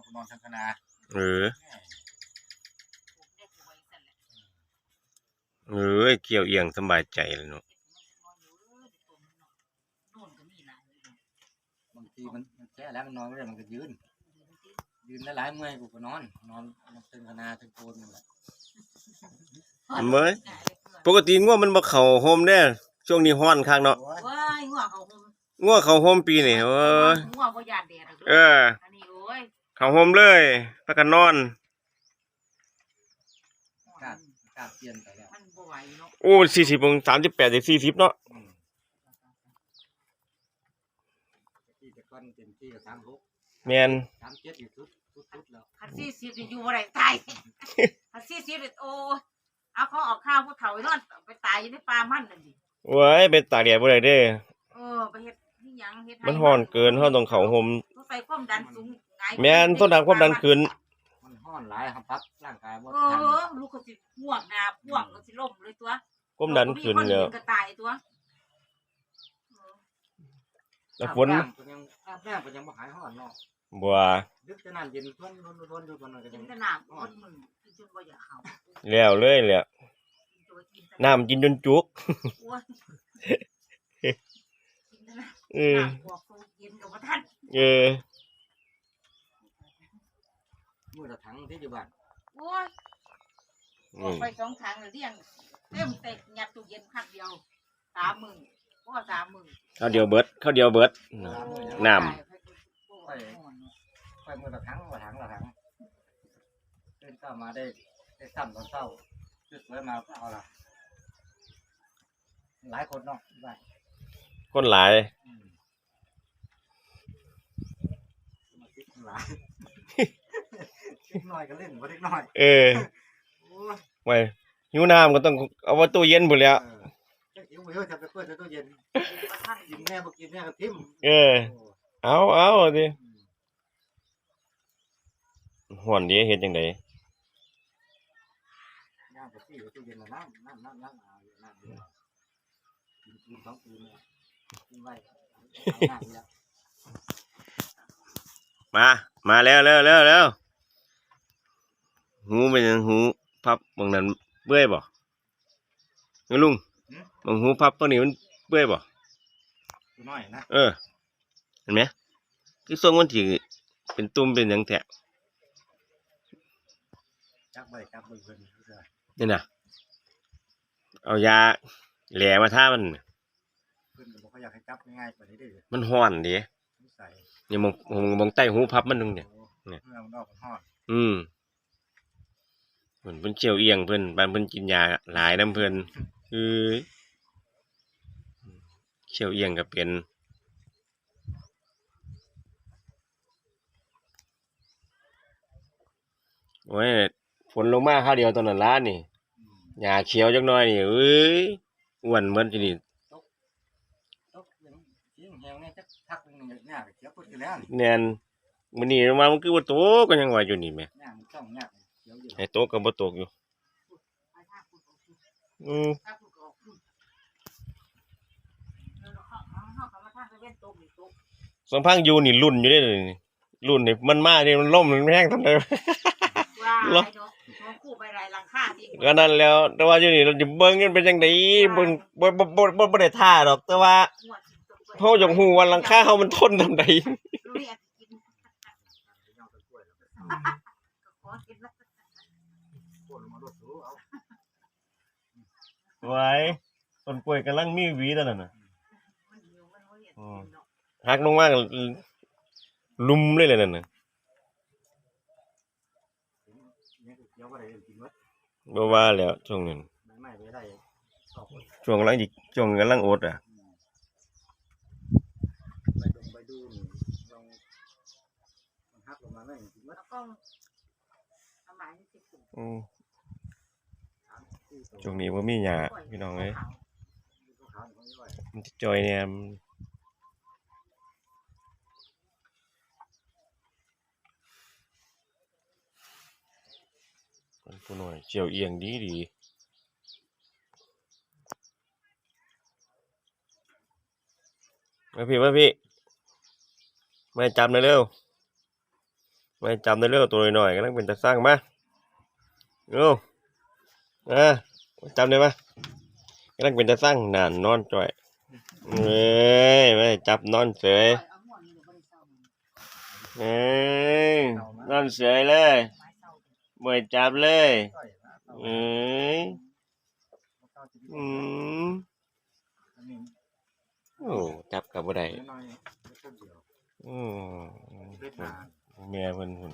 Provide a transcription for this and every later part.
อนนอนทางคณะเออแม่ได้ป่วยสั่นแหละเออเกี่ยวเอียงสำบายใจเลยเนาะนู่นก็มีหลายเลยบางทีมันมันแค่แล้วมันนอนไม่ได้มันก็ยืน ยืนหลายๆเมื่อยกูก็นอน นอนนอนเทิงคณะเทิงโคนนั่นแหละเบ้ยปกติง่วมันบ่เข้าโฮมเด้อช่วงนี้ร้อนคักเนาะโอ้ยว้ายงัวเขาหมง่วเข้าโฮมปีนี่เอ้ยงัวบ่ยานแดดหรอกเอออันนี้โอ้ย เข้าโฮมเลยพากันนอนอากาศอากาศเปลี่ยนไปแล้วมันบ่ไหวเนาะโอ้40อง38จาก40เนาะอืมที่แต่ก่อนเต็มที่ก็สามหกแม่นสามเจ็ดอยู่สุดสุดสุดแล้วคัน40นี่อยู่บ่ได้ตายคัน40นี่โอ้ยเอาเขาออกข้าวผู้เฒ่าไว้นอนไปตายอยู่ในป่ามันนั่นดิโอ้ยไปตากแดดบ่ได้เด้อเออไปเฮ็ดนี่หยังเฮ็ดให้มันร้อนเกินเฮาต้องเข้าโฮมต้องใส่ความดันสูงหงาย แม่นต้องดันความดันขึ้นมันห้อนหลายครับพักร่างกายบ่เอทันอลูกก็สิห่วงหน้าพ่วงก็สิล่มเลยตัวความดันขึ้นแล้วก็ตายตัวเออแล้วฝน อาบำก็ยังอาบน้ำก็ยังบ่หายห้อนเนาะบ่ดึกจะน้ำเย็นทวนทวนทวนอยู่กันก็กิยันงแต่น้ำคนมึงกินจนบ่อยากเข้าแล้วเลยแหละกินจนกินแต่น้ำกินจนจุกอ้วนกินแต่น้เออำบวกโซเย็นกับว่าท่านเออ มื้อละ ถังที่อยู่บ้านโอ้ยอืออกมไปสองทางเลยเรียงเต็มเต็กยัดตู้เย็นพักเดียวสามหมื่นเพราะว่าสามหมื่นข้าวเดียวเบิดข้าวเดียวเบิด น้ไปมื้อละถังละถังละถังเดินเข้ามาได้ได้ซ้ำตอนเช้าซื้อสวยมาก็เอาละหลายคนเนาะที่บ้านคนหลายอืมสมาชิกหลายเล็กน้ อยก็เล่นบ่เล็กน้อยเออโอ้ยไว้หิวน้ำก็ต้องเอาไว้ตู้เย็นพุ่นแหล้ว เออจะหิวไม่เยอะจะไปเปิดในตู้เย็นท่านกินแม่บ่กินแม่ก็ทิ่มเออโเอาเอาดิอืมห่อนดีเฮ็ดจังไดย่างไปที่ตู้เย็นน่ะน้ำน้ำน้ำน้ำเอาอยู่น้ำเดียวกินกินสองคืนเนี่ยกินไว้เอาน้ำเนี่ยมา มาแล้วแล้วแล้วแล้ว หูเป็นจังหูพับบางนั้นเบื่อยบ่เอ้ยลุงบางหูพับตัวนี้มันเบื่อยบ่ตัวน้อยนะเออเห็นไหมคือทรงมันที่เป็นตุ่มเป็นหยังแท้จับไว้จับไว้เพิ่นเพื่อนี่น่ะเอายาแหลมาท่ามันเพิ่นก็บ่ค่อยอยากให้จับง่ายๆกว่านี้เด้อมันห้อนดินิสัยนี่มองมองมองใต้หูพับมันนึงเนี่ยโอ้เนี่ยเรื่องนอกมันฮอดอืม เพิ่นเพิ่นเชี่ยวเอียงเพิ่นบานเพิ่นกินยาหลายน้ำเพิ่นคือเชี่ยวเอียงก็เป็นโอ้ยฝนลงมาข้าวเดียวตอนนั้นล้านี่อืมหญ้าเขียวจักหน่อยนี่เอ้ยอ้วนเหมือนที่นี่ตกยังเสียงแหงเนี่ยจักพักหนึงเนี่ยหน้าก็เขียวพุดอยู่แล้วนี่แน่นมื้อนี้มามันคือบ่โตกก็ยังว่าอยู่นี่แหม่ หน้ามันจ้องหน้าเขียวอยู่ให้โตกก็บ่โตกอยู่ไปท่าพูดออกพูดอืมท่าพูดก็ออกพูดเออเขาเขาเขาเขามาท่าไปเว้นตกนี่ตกสังพังอยู่นี่รุ่นอยู่เด้อนี่รุ่นนี่มันมานี่มันล่มมันแห้งทำไดว่าเหรอไอ้เนาะมองคู่ไปไรหลังคาที่ก็นั่นแล้ว แต่ว่าอยู่นี่เราจะเบิ่งกันเป็นจังไดเบิ่งบ่บ่บ่บ่บ่ได้ท่าดอก แต่ว่าหัวสิตกไปเฮาอยากฮู้ว่าหลังคาเฮามันทนทำใด ตะกล้วยแล้วก็ก็ขอกินแล้วโค่นลงมาโดดสูเอาไว้ต้นกล้วยกำลังมีหวีตอนนั้นน่ะมันหิวมันบ่อยากกินเนาะหักลงมาก็ลุมเลยเลยนั่นน่ะเนี่ยก็เขียวบ่ได้กินหมดบ่ว่าแล้วช่วงนั้นใบไม้ไปได้สองคนช่วงกำลังสิช่วงกำลังอดอะใบดงใบดูนี่ลองมันหักลงมาได้กินหมดแล้วก็เอาหมายนี่สิบอืมสามสี่ตัว ช่วงนี้บ่ามีหญ้าพี่น้องเอ้ยตัวขาวนี่เขาไม่ไหวมันจะจอยเนี่ยมันมันผู้น้อยเจียวเอียงดีดีมาพี่มาพี่มาจับหน่อยเร็วไว้จำได้เรื่องตัวหน่อยๆกำลังเป็นตาสร้างมาเร็ว เอ่จำได้ปะกำลังเป็นตาสร้างนานนอนจ่อยเอ้ยไม่จับนอนเฉยเอ้ยนอนเฉยเลยไม่จับเลยเอ้ยอืมโอ้จับกับบ่ได้อืมแม่เพิ่นพุ่น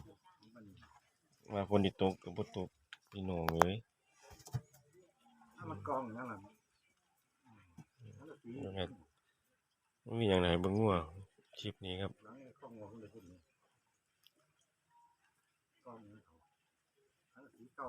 มันว่าฝนสิตกก็บ่ตกพี่น้องเอ้ย มันกองนั่นแหละนั่นแหละสีมันมีอย่างไรเบิ่งงัวคลิปนี้ครับ หลังไอ้ข้องงอขึ้นเลยขึ้นนี่กองนี่เขานั่นแหละสีเก่า